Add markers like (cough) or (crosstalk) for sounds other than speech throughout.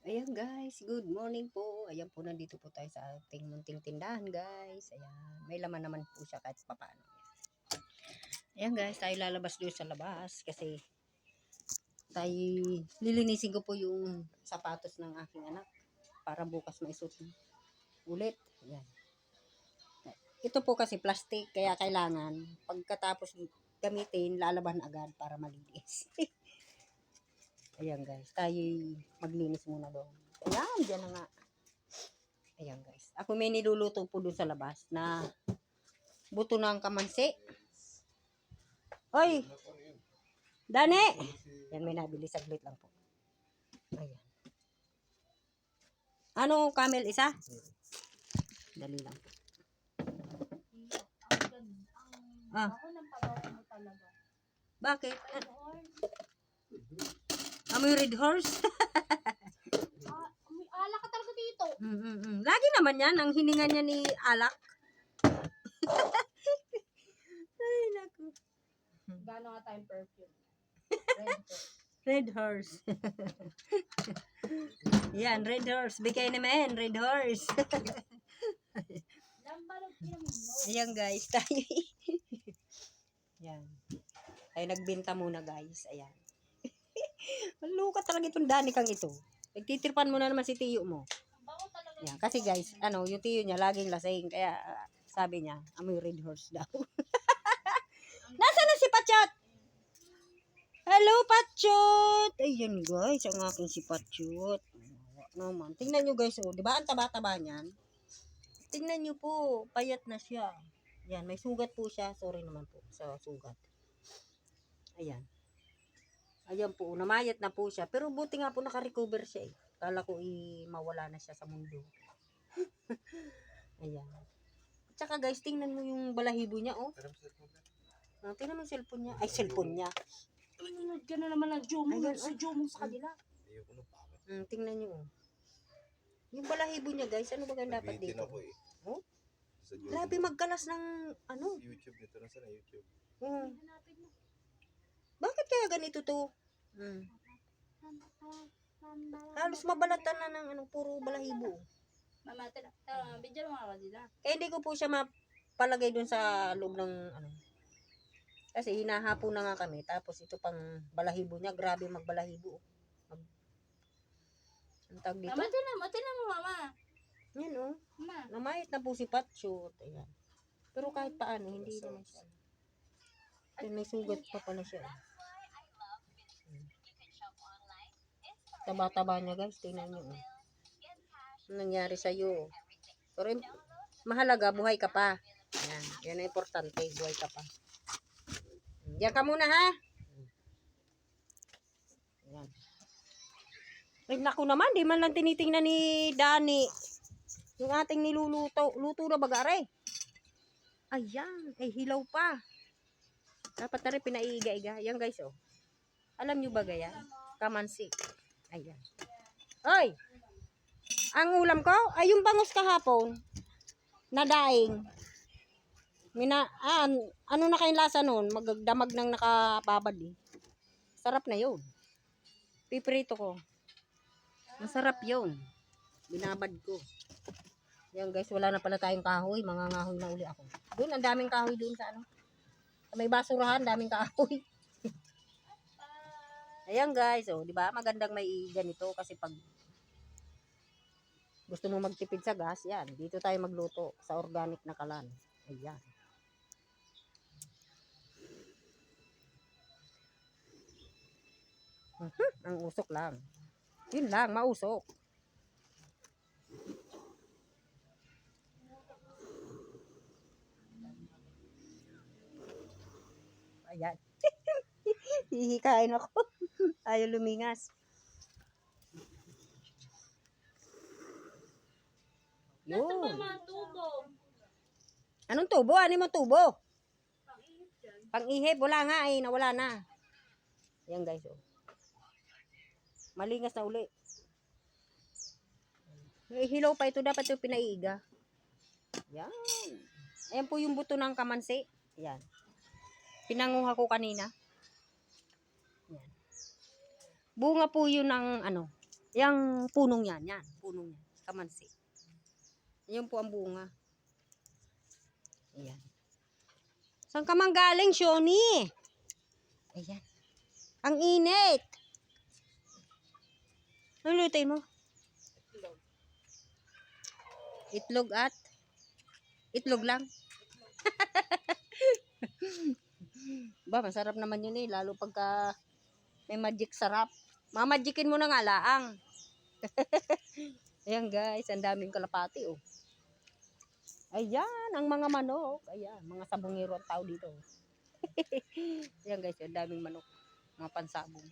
Ayan guys, good morning po. Ayan po, nandito po tayo sa ating munting tindahan guys. Ayan, may laman naman po siya kahit papaano. Ayan guys, tayo lalabas doon sa labas kasi tayo lilinisin ko po yung sapatos ng aking anak para bukas maisuot ulit. Ayan. Ito po kasi plastic kaya kailangan pagkatapos gamitin lalaban agad para malinis. (laughs) Ayan guys, tayo maglinis muna doon. Ayan, dyan na nga. Ayan guys. Ako may niluluto po doon sa labas na buto ng kamansi. Oy! Dani! Yan, may nabili. Saglit lang po. Ayan. Ano, camel isa? Dali lang. Ah, Ako nang pagawa mo talaga. bakit? Or, Amoy red horse? ah, may ala ka talaga dito. Mm, mm, mm. Lagi naman yan, ang hininga niya ni Alak. (laughs) Ay, naku. Gano'n nga tayong perfume. Red to. Red horse. (laughs) yan, red horse. Bigay naman, red horse. (laughs) Ayan guys, tayo. yan. Tayo nagbenta muna guys. Ayan. Maluka talaga itong dani kang ito. Nagtitirpan mo na naman si tiyo mo. Yan. Kasi guys, ano, yung tiyo niya laging lasing. Kaya ah, sabi niya, amoy red horse daw. (laughs) Nasaan na si Pachot? Hello, Pachot! Ayan guys, ang aking si Pachot. Naman. Tingnan nyo guys, oh. Di ba ang taba-taba niyan? Tingnan nyo po, payat na siya. Yan, may sugat po siya. Sorry naman po sa sugat. Ayan. Ayan po, namayat na po siya. Pero buti nga po nakarecover siya eh. Kala ko i mawala na siya sa mundo. (laughs) Ayan. At saka guys, tingnan mo yung balahibo niya, oh. Ah, tingnan mo yung cellphone niya. Ay, cellphone niya. Pinunod ka na naman ng Jomo. Ayan, Si Jomo sa kanila. Hmm, tingnan niyo, oh. Yung balahibo niya, guys, ano ba ganun dapat dito? ako eh. Oh? Sa. Grabe magkalas ng, ano. YouTube nito na sana YouTube. Hmm. Bakit kaya ganito to? Hmm. Halos mabalatan na ng anong puro balahibo. Mama, tira. Uh, video mo ako dila. Kaya hindi ko po siya mapalagay dun sa loob ng ano. Kasi hinahapo na nga kami. Tapos ito pang balahibo niya. Grabe magbalahibo. Mag... Ang tawag dito? Mama, tira mo. Tira mo, mama. Yan oh. Mama. Namayit na po si Patsyot. Ayan. Pero kahit paano, hindi naman siya. Ay, may sugat pa pala siya. Taba-taba niya guys. Tingnan niyo. Oh. Ano nangyari sa'yo? Pero im- mahalaga, buhay ka pa. Yan. Yan ang importante. Buhay ka pa. Diyan ka muna ha. Yan. Ay, naku naman. Di man lang tinitingnan ni Dani. Yung ating niluluto. Luto na bagare. Ayan. Ay, hilaw pa. Dapat na rin pinaiiga-iga. Yan guys, oh. Alam nyo ba gaya? Kamansi. Ayan. Oy! Ang ulam ko, ay yung bangus kahapon. Na daing. Mina, ah, an- ano na kayong lasa nun? Magdamag nang nakababad eh. Sarap na yun. Piprito ko. Masarap yun. Binabad ko. Yan guys, wala na pala tayong kahoy. Mga ngahoy na uli ako. Doon, ang daming kahoy doon sa ano. May basurahan, daming kahoy. Ayan guys, oh, di ba? Magandang may ganito kasi pag gusto mo magtipid sa gas, yan. Dito tayo magluto sa organic na kalan. Ayan. Mhm, Ang usok lang. Yun lang, mausok. Ayan. Hihikain ako. (laughs) Ayaw lumingas. Nasa mga tubo? Anong tubo? Ano mo tubo? Pang-ihip wala nga eh, nawala na. Yan guys, oh. Malingas na uli. May hilaw pa ito, dapat ito pinaiiga. Yan. Ayan po yung buto ng kamansi. Yan. Pinanguha ko kanina. Yan. Bunga po yun ng ano, Yang punong yan, yan. Punong yan. Kamansi. Yan po ang bunga. Ayan. Saan ka man galing, Shoni? Ayan. Ang init. Ano lutuin mo? Itlog at? Itlog lang? (laughs) ba, masarap naman yun eh. Lalo pagka may magic sarap. Mamagikin mo na nga laang. (laughs) Ayan guys, ang daming kalapati oh. Ayan, ang mga manok. Ayan, mga sabungero ang tao dito. (laughs) Ayan guys, ang daming manok. Mga pansabong.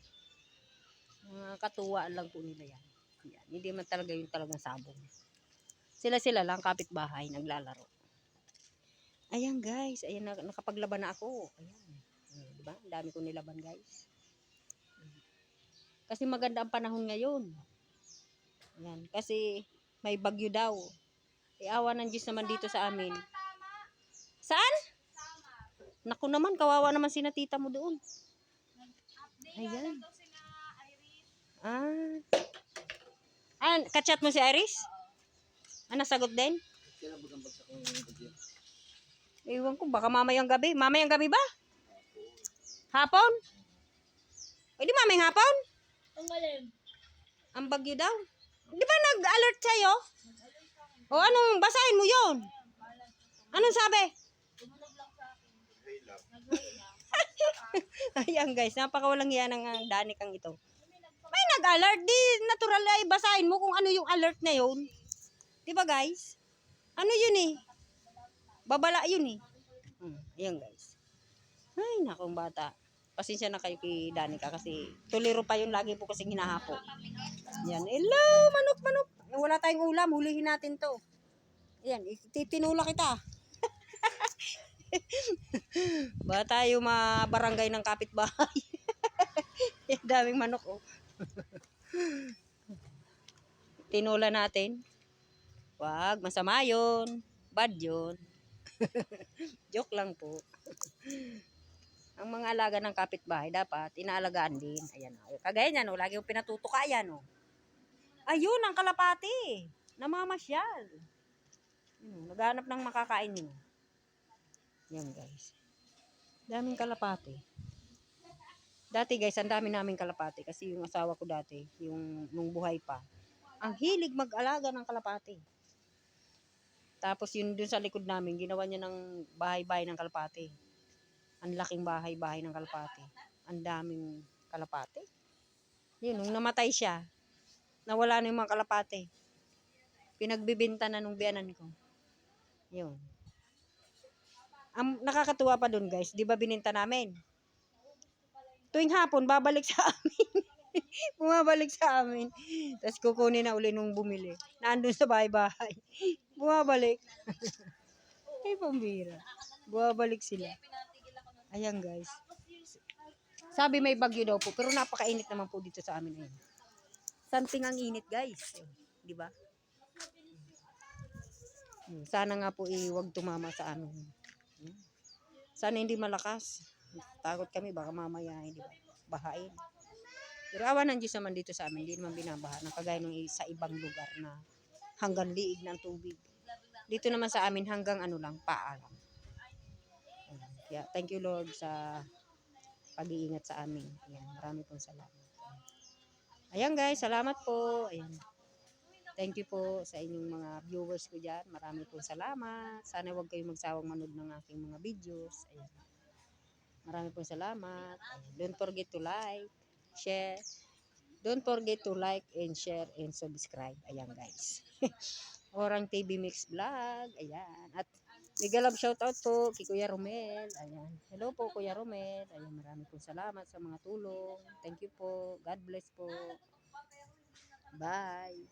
Mga katuwaan lang po nila yan. Ayan, hindi man talaga yung talagang sabong. Sila-sila lang, kapitbahay, naglalaro. Ayan guys, ayan, nak- nakapaglaban na ako. Ayan. Ayan, diba? Ang dami ko nilaban guys. Kasi maganda ang panahon ngayon. Ayan, kasi may bagyo daw. Iawa ng Diyos naman dito sa amin. Saan? Naku naman, kawawa naman si tita mo doon. Ayan. Ah. Ah, kachat mo si Iris? Ah, nasagot din? Ewan ko, baka mamayang gabi. Mamayang gabi ba? Hapon? Di mamayang hapon? Ang galing. Ang bagyo daw. Di ba nag-alert sa'yo? O anong, basahin mo yon? Anong sabi? (laughs) Ayan guys, napakawalang yan ng uh, danikang ito. May nag-alert, di natural ay basahin mo kung ano yung alert na yun. Di ba guys? Ano yun eh? Babala yun eh. Hmm, ayan guys. Ay, nakong bata. Pasensya na kayo kay Danica kasi tuliro pa yun lagi po kasing hinahapo. Yan. Hello, manok, manok. Wala tayong ulam, hulihin natin to. Ayan, titinula kita. (laughs) ba tayo mabarangay ng kapitbahay. (laughs) Yan, daming manok oh. Tinula natin. Wag, masama yun. Bad yun. (laughs) Joke lang po. Ang mga alaga ng kapitbahay dapat inaalagaan din. Ayan o. Kagaya niyan o, lagi yung pinatutuka yan o. Ayun, ang kalapati. Namamasyal. Yun, naghanap ng makakain yun. Yan guys. Daming kalapati. Dati guys, ang dami naming kalapati kasi yung asawa ko dati, yung nung buhay pa, ang hilig mag-alaga ng kalapati. Tapos yun dun sa likod namin, ginawa niya ng bahay-bahay ng kalapati. Ang laking bahay-bahay ng kalapati. Ang daming kalapati. Yun, nung namatay siya, nawala na yung mga kalapati. Pinagbibinta na nung biyanan ko. Yun. Ang nakakatuwa pa dun guys, di ba bininta namin? Tuwing hapon, babalik sa (laughs) amin. Bumabalik sa amin. Tapos kukunin na uli nung bumili. Nandun sa bahay-bahay. Bumabalik. (laughs) Ay, pambira. Bumabalik sila. Ayan guys. Sabi may bagyo daw po, pero napakainit naman po dito sa amin ngayon. Something ang init guys. Di ba? Hmm, Sana nga po iwag tumama sa amin. Sana hindi malakas. Takot kami baka mamaya hindi ba bahain. Pero awa ng Diyos naman dito sa amin, hindi naman binabaha ng kagaya ng sa ibang lugar na hanggang liig ng tubig. Dito naman sa amin hanggang ano lang, paa. Kaya thank you Lord sa pag-iingat sa amin. Ayan, marami pong salamat. Ayan guys, salamat po. Ayan. Thank you po sa inyong mga viewers ko dyan. Marami pong salamat. Sana huwag kayong magsawang manood ng aking mga videos. Ayan. Marami pong salamat. Ayan. Don't forget to like, share. Don't forget to like and share and subscribe. Ayan guys. (laughs) Orang TV Mix Vlog. Ayan. At Mega love shoutout po kay Kuya Romel. Ayan. Hello po Kuya Romel. Ayan, marami pong salamat sa mga tulong. Thank you po. God bless po. Bye.